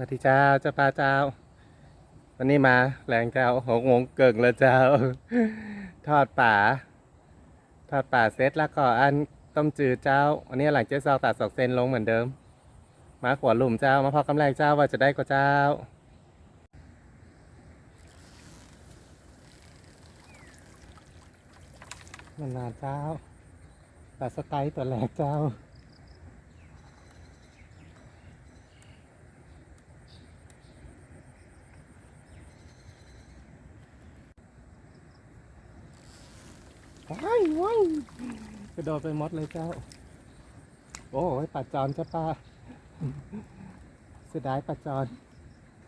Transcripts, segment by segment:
สวัสดีเจ้าเจ้าปลาเจ้า วันนี้มาแรงเจ้าหกโมงเกิงแล้วเจ้า ทอดป่า ทอดป่าเสร็จแล้วก็อันต้มจืดเจ้า วันนี้หลังเจ๊ซอกตัดสอกเซนลงเหมือนเดิม มาขวดหลุมเจ้า มาพอกำแรงเจ้าว่าจะได้กว่าเจ้ามันนานเจ้าปลาสไตล์ตัวแรกเจ้า ว้ายว้ายกระ โดดไปมดเลยเจ้า โอ้ยปัดจอนเจ้าป้าเสียดายปัดจอน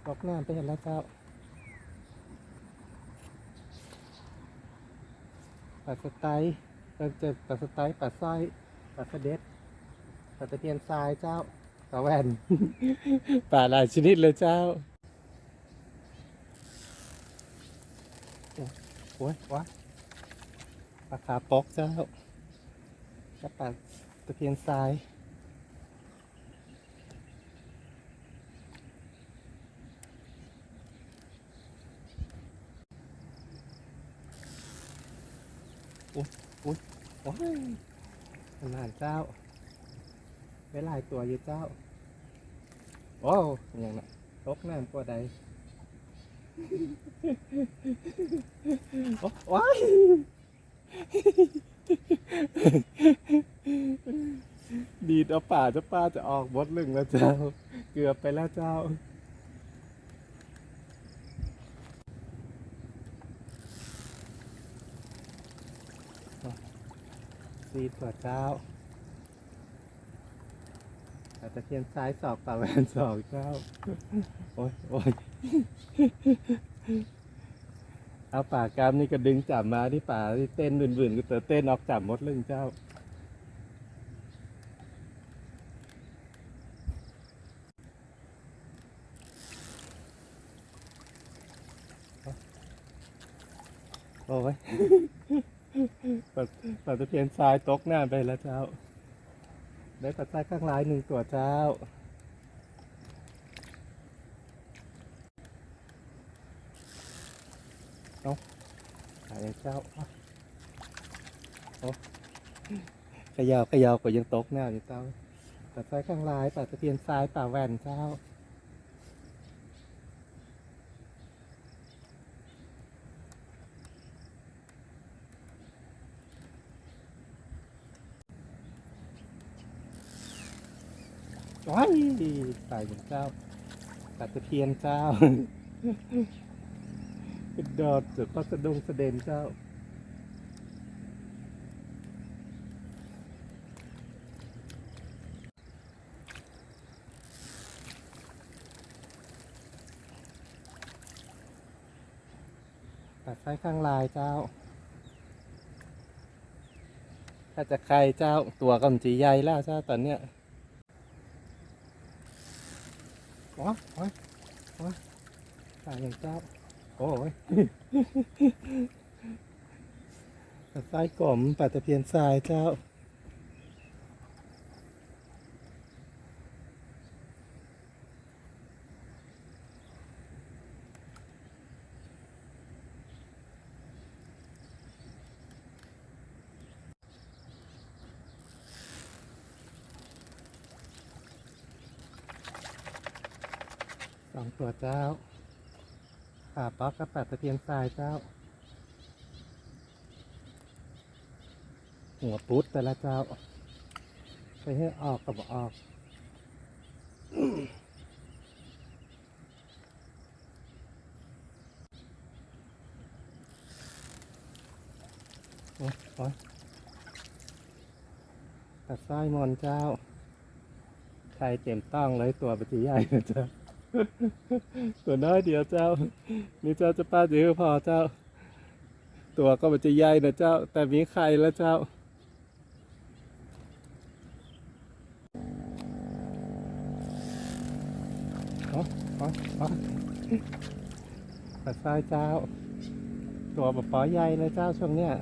ตกน้ำไปเห็นแล้วเจ้าปัดสไตล์เราเจอปัดสไตล์ปัดสร้อยปัดสเด็ดปัดตะเพียนทรายเจ้าตะแวนป่าหลายชนิดเลยเจ้าโอ้ยว้าปลาขาปอกเจ้า จะปลาตะเพียนทรายโอ้ยโอ้ยโอ้ยขนาดเจ้าไว้หลายตัวอยู่เจ้าโอ้อย่างน่ะตกน้ำกว่าใดโอ้ย ดีดเอาป่าเจ้าป้าจะออกบดลึงแล้วเจ้า เกือบไปแล้วเจ้า สีตัวเจ้าอาจจะเทียนซ้ายสอกป่าแหวนสอกเจ้า โอ้ยโอ้ย เอาป่ากามนี่ก็ดึงจับมาที่ป่าที่เต้นบื่นๆก็เตอเต้นออกจับมดลึงเจ้า โอ้ยปัดปัดตะเพียนทรายตกหน้าไปแล้วเจ้า ได้ปัดทรายข้างลายหนึ่งตัวเจ้า เอาหายเจ้าเอาโอ้ขยาวขยาวก็ยังตกหน้าอยู่เจ้าปัดทรายข้างลายปัดตะเพียนทรายป่าแหวนเจ้าว้ายตายเป็นเจ้าตัดตะเพียนเจ้า กระโดดจุดก็สะดงสะเด็นเจ้า ตัดไส้ข้างลายเจ้า ถ้าจะใครเจ้าตัวกำจีใหญ่แล้วเจ้าตอนเนี้ยโอ้ยโอ้ยโอ้ยตายอย่างเจ้า โอ้ยปลาทรายกลมปลาตะเพียนทรายเจ้า สองตัวเจ้า ขาป๊อกกับปัดตะเพียนทรายเจ้า หัวปุ๊ดแต่ละเจ้า ไปให้ออกกับออกโอ้ยตัดไส้มอนเจ้า ใครเต็มต้องเลยตัวปฏิใหญ่นะเจ้า ตัวน้อยเดียวเจ้า นี่เจ้าจะป้าเยอพอเจ้า ตัวก็มันจะใหญ่นะเจ้า แต่มีไข่แล้วเจ้าโอ้โอ้โอ้ปัดซ้ายเจ้า ตัวแบบปอใหญ่เลยเจ้าช่วงเนี้ย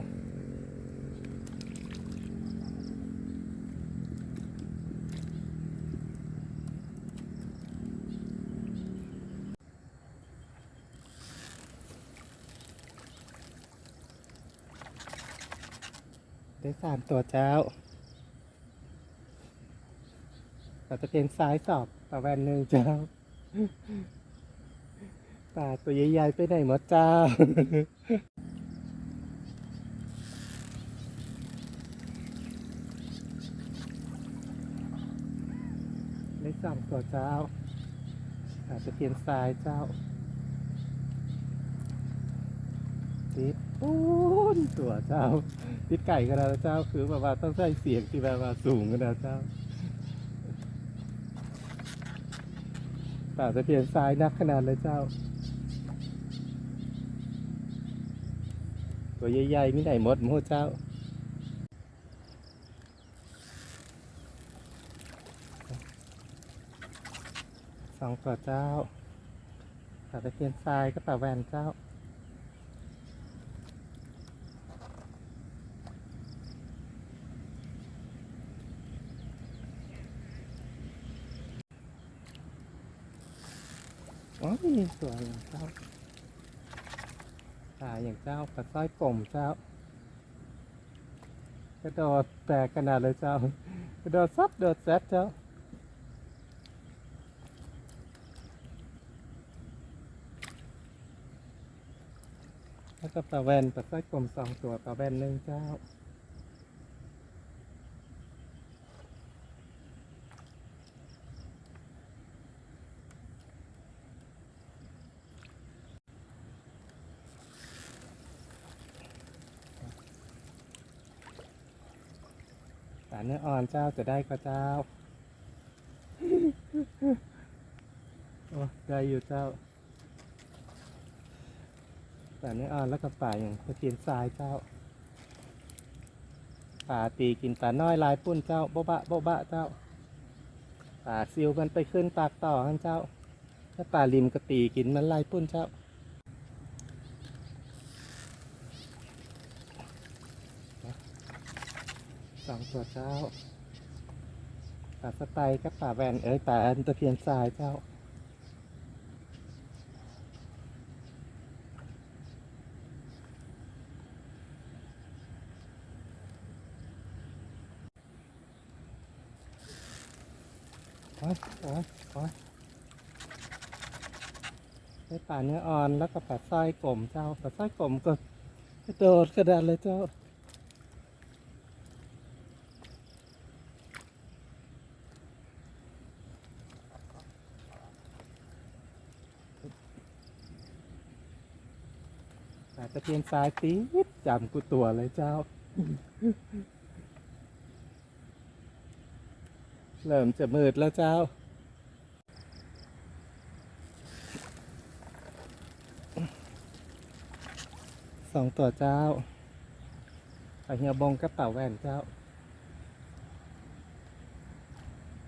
ได้สามตัวเจ้า เราจะเป็นซ้ายสอบปลาแวนหนึ่งเจ้าปลาตัวใหญ่ๆไปไหนหมดเจ้า ได้สามตัวเจ้าอาจจะเปลี่ยนทรายเจ้า ติดปูนตัวเจ้าติดไก่กันแล้วเจ้าคือแบบว่าต้องใช้เสียงที่แบบว่าสูงกันแล้วเจ้าป่าจะเปลี่ยนทรายนักขนาดเลยเจ้า ตัวใหญ่ๆไมีไหนหมดหมดเจ้าสองตัวเจ้าป่าตะเพียนทรายก็ป่าแวนเจ้า อ๋อมีตัวอย่างเจ้าป่าอย่างเจ้าปลาสร้อยกลมเจ้ากระโดดแตกขนาดเลยเจ้ากระโดดซับโดดแซดเจ้าแล้วก็ปลาแวนปลาสร้อยกลมสองตัวปลาแวนหนึ่งเจ้า สารเนื้ออ่อนเจ้าจะได้ก็เจ้าโอ้ได้อยู่เจ้าสารเนื้ออ่อนแล้วก็ป่าอย่างตะเพียนทรายเจ้าป่าตีกินป่าน้อยลายปุ้นเจ้าโบ๊ะบะโบ๊ะบะเจ้าป่าซิวมันไปขึ้นปากต่อกันเจ้าถ้าป่าริมก็ตีกินมันลายปุ้นเจ้า สองตัวเจ้าป่าสไตล์กับป่าแวนเอ้ยป่าอันตะเพียนทรายเจ้าโอ้ยโอ้ยโอ้ยได้ป่าเนื้ออ่อนแล้วก็ป่าสร้อยกลมเจ้าป่าสร้อยกลมก็กระโดดกระดานเลยเจ้า ป่าตะเพียนทรายตีดจำกูตัวเลยเจ้า เริ่มจะมืดแล้วเจ้า สองตัวเจ้าปเฮียบงกับเต่าแว่นเจ้า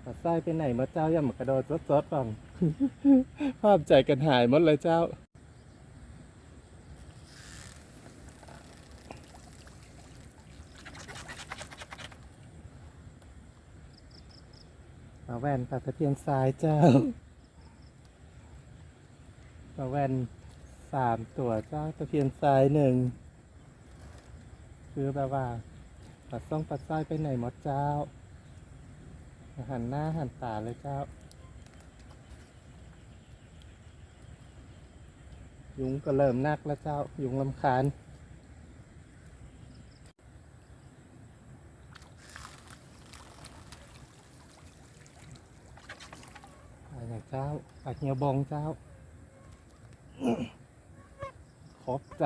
ปลาไส้ไปไหนมาเจ้าอย่ามากระโดดสดๆบ้างภาพใจกันหายหมดเลยเจ้า ปลา แว่นปลาตะเพียนทรายเจ้าปลาแว่นสามตัวเจ้าตะเพียนทรายหนึ่งคือแบบว่าปลาซ่องปลาทรายไปไหนหมดเจ้า หันหน้าหันตาเลยเจ้า ยุงก็เริ่มนักแล้วเจ้า ยุงลำคาญ ปลาอย่าง เจ้าปลาเหียวบองเจ้า ครบจ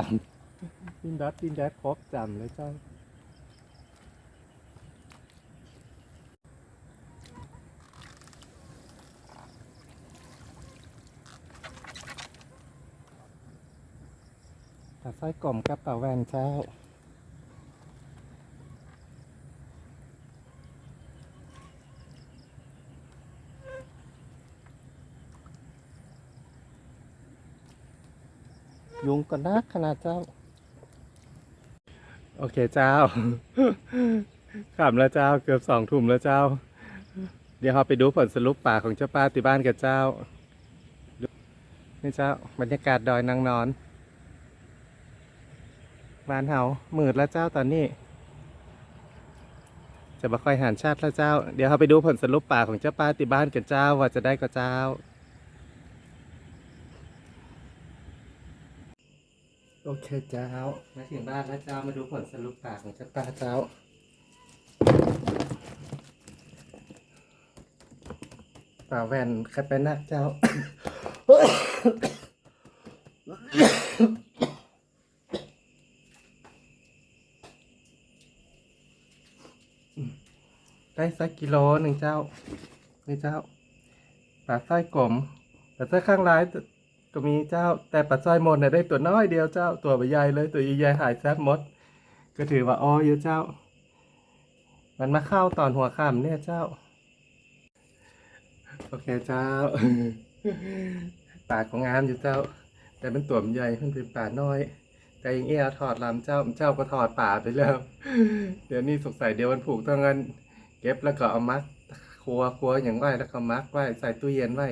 ำดินดัดดินดัดครบจำเลยเจ้าปลาสร้อยกลมกับปลาแวนเจ้า ก็นักขนาดเจ้า โอเคเจ้าขับแล้วเจ้าเกือบสองทุ่มแล้วเจ้า เดี๋ยวเราไปดูผลสรุปป่าของเจ้าป้าที่บ้านกับเจ้านี่เจ้าบรรยากาศดอยนางนอนบ้านเฮามืดแล้วเจ้าตอนนี้แต่บ่ค่อยหันชาติแล้วเจ้า เดี๋ยวเราไปดูผลสรุปป่าของเจ้าป้าติบ้านกันเจ้าว่าจะได้ก็เจ้า โอเคเจ้ามาถึงบ้านแล้วเจ้ามาดูผลสรุปป่าของเจ้าป้าเจ้า ป่าแว่นใครไปนักเจ้า ได้สักกิโลหนึ่งเจ้านี่เจ้าปลาสร้อยกลมปลาสร้อยข้างร้าย ก็มีเจ้าแต่ปลาสร้อยมนเนี่ยได้ตัวน้อยเดียวเจ้าตัวใหญ่เลยตัวใหญ่หายแซบหมด ก็ถือว่าอ้ออยู่เจ้า มันมาเข้าตอนหัวค่ำเนี่ยเจ้า โอเคเจ้าปลาของงามอยู่เจ้า แต่มันตัวมันใหญ่มันเป็นปลาน้อย แต่ยังเอี้ยถอดลำเจ้าเจ้าก็ถอดป่าไปแล้ว เดี๋ยวนี้สงสัยเดี๋ยววันผูกต้องเงินเก็บแล้วก็เอามัดครัวครัวอย่างไว้แล้วก็มัดไว้ใส่ตู้เย็นไว้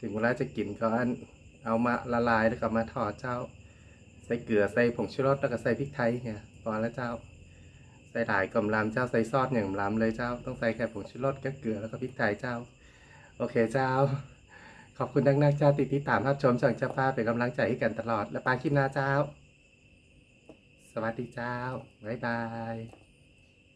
ถึงเวลาจะกินก็อัน เอามาละลายแล้วก็มาทอดเจ้า ใส่เกลือใส่ผงชูรสแล้วก็ใส่พริกไทยเนี่ยพอแล้วเจ้า ใส่หลายกำลำเจ้าใส่ซอสอย่างลำเลยเจ้า ต้องใส่แค่ผงชูรสกับเกลือแล้วก็พริกไทยเจ้า โอเคเจ้า ขอบคุณนักๆเจ้าติดติดตามรับชมช่องเจ้าป้าเป็นกำลังใจให้กันตลอดและปาคลิปหน้าเจ้า สวัสดีเจ้าบ๊ายบาย